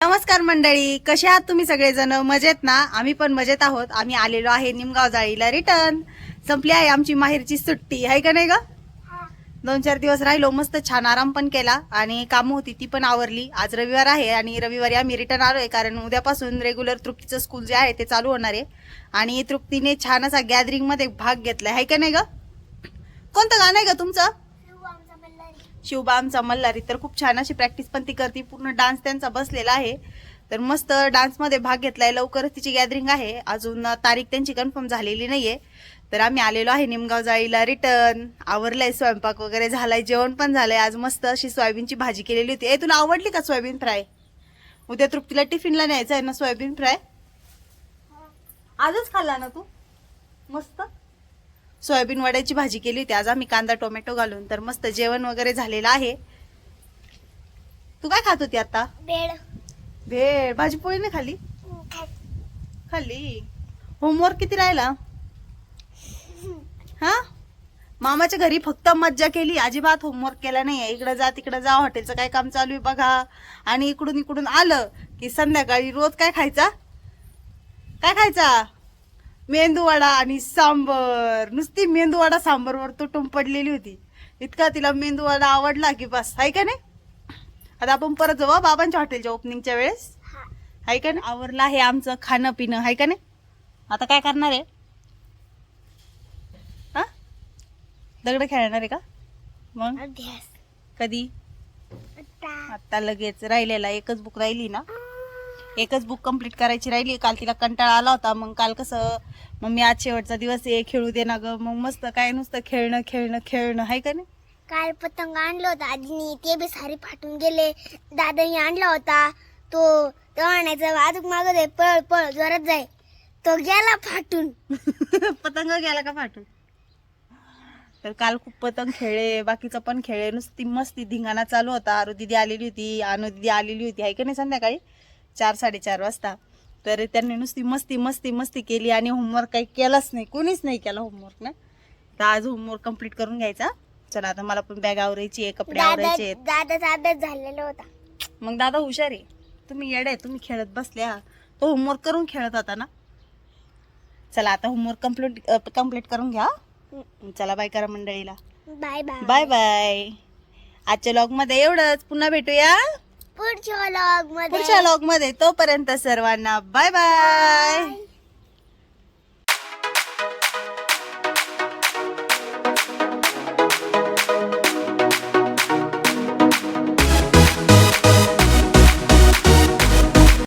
नमस्कार मंडळी कसे आहात तुम्ही सगळेजण? मजेत ना? आम्ही पण मजेत आहोत. आम्ही आलेलो आहे निमगाव जाळीला रिटर्न संपली आहे आमची माहेरची सुट्टी. आहे का नाही ग? दोन चार दिवस राहिलो मस्त छान आराम पण केला आणि कामं होती ती पण आवरली. आज रविवार आहे आणि रविवारी आम्ही रिटर्न आलोय कारण उद्यापासून रेग्युलर तृप्तीचं स्कूल जे आहे ते चालू होणार आहे. आणि तृप्तीने छान असा गॅदरिंगमध्ये भाग घेतलाय. आहे का नाही ग? कोणतं गाणं आहे ग तुमचं? शिवबामचा मल्हारी तर खूप छान अशी प्रॅक्टिस पण ती करते. पूर्ण डान्स त्यांचा बसलेला आहे. तर मस्त डान्समध्ये भाग घेतलाय. लवकरच तिची गॅदरिंग आहे. अजून तारीख त्यांची कन्फर्म झालेली नाहीये. तर आम्ही आलेलो आहे निमगाव जाळीला रिटर्न आवरलाय स्वयंपाक वगैरे झालाय. जेवण पण झालंय. आज मस्त अशी सोयाबीनची भाजी केलेली होती. ए तुला आवडली का सोयाबीन फ्राय? उद्या तृप्तीला टिफिनला न्यायचं आहे ना सोयाबीन फ्राय? आजच खाल्ला ना तू? मस्त? सोयाबीन वड्याची भाजी केली होती. आज आम्ही कांदा टोमॅटो घालून तर मस्त जेवण वगैरे झालेलं आहे. तू काय खात होती आता? बेड भेळ. भाजी पोळी नाही खाली खाल्ली. होमवर्क किती राहिला? हा? मामाच्या घरी फक्त मज्जा केली. अजिबात होमवर्क केला नाहीये. इकडे जा तिकडे जा. हॉटेलचं काय काम चालू आहे बघा. आणि इकडून इकडून आलं की संध्याकाळी रोज काय खायचा? काय खायचा? मेंदूवडा आणि सांबर. नुसती मेंदूवडा सांबरवर तुटून पडलेली होती. इतका तिला मेंदूवडा आवडला की बस. आहे का नाही? आता आपण परत जाऊ बाबांच्या हॉटेलच्या ओपनिंगच्या वेळेस. आहे का नाही? आवरलं आहे आमचं खाणं पिणं आहे का नाही? आता काय करणार आहे? हा? दगड खेळणार आहे का? मग? कधी? आता. लगेच. राहिलेला एकच बुक राहिली ना? एकच बुक कंप्लीट करायची राहिली. काल तिला कंटाळा आला होता. मग काल कसं मम्मी आज शेवटचा दिवस आहे खेळू दे ना ग. मग मस्त काय नुसतं खेळणं खेळणं खेळणं. आहे का नाही? काल पतंग आणलं होतं आजीनी. ते बी सारे फाटून गेले. दादानी आणला होता. तो तो आणायचा. अजून माग दे पळ पळ जोरात जाय. तो गेला फाटून. पतंग गेला का फाटून? तर काल खूप पतंग खेळले. बाकीचं पण खेळले. नुसती मस्ती. धिंगाणा चालू होता. आरू दिदी आलेली होती. अनु दिदी आलेली होती. आहे का नाही संध्याकाळी? चार साडेचार वाजता. तर त्यांनी नुसती मस्ती मस्ती मस्ती केली आणि होमवर्क काही केलाच नाही. कोणीच नाही केला होमवर्क ना? तर आज होमवर्क कंप्लीट करून घ्यायचा. चला आता मला पण बॅग आवरायची आहे कपडे आवरायचे आहेत. दादाचा अभ्यास झालेला होता. मग दादा हुशार आहे. तुम्ही येडे तुम्ही खेळत बसल्या. तो होमवर्क करून खेळत होता ना? चला आता होमवर्क कंप्लीट कंप्लीट करून घ्या चला बाय करा मंडळीला. बाय बाय बाय बाय आजच्या लॉगमध्ये एवढंच. पुन्हा भेटूया. पुढच्या व्लॉगमध्ये. पुढच्या लॉगमध्ये तोपर्यंत सर्वांना बाय बाय